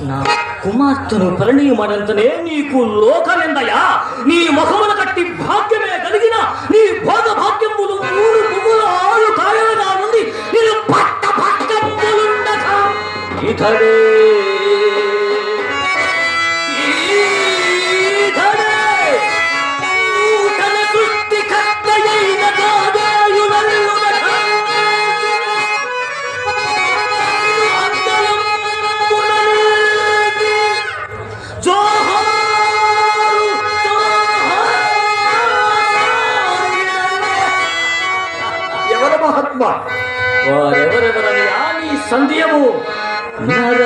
నా కుమార్తెను పరిణయమనంతనే నీకు లోకనిందయా నీ ముఖమున కట్టి భాగ్యమే కలిగిన నీ భోగ భాగ్యములు మూడు పువ్వులు ఆరు కాయలుగా నుండి నేను పట్ట పట్టములుండగా ఇతడే ಮಹಾತ್ಮ. ವಾರೆವರೆವರ ಯಾನಿ ಸಂಧಿಯವು ನರ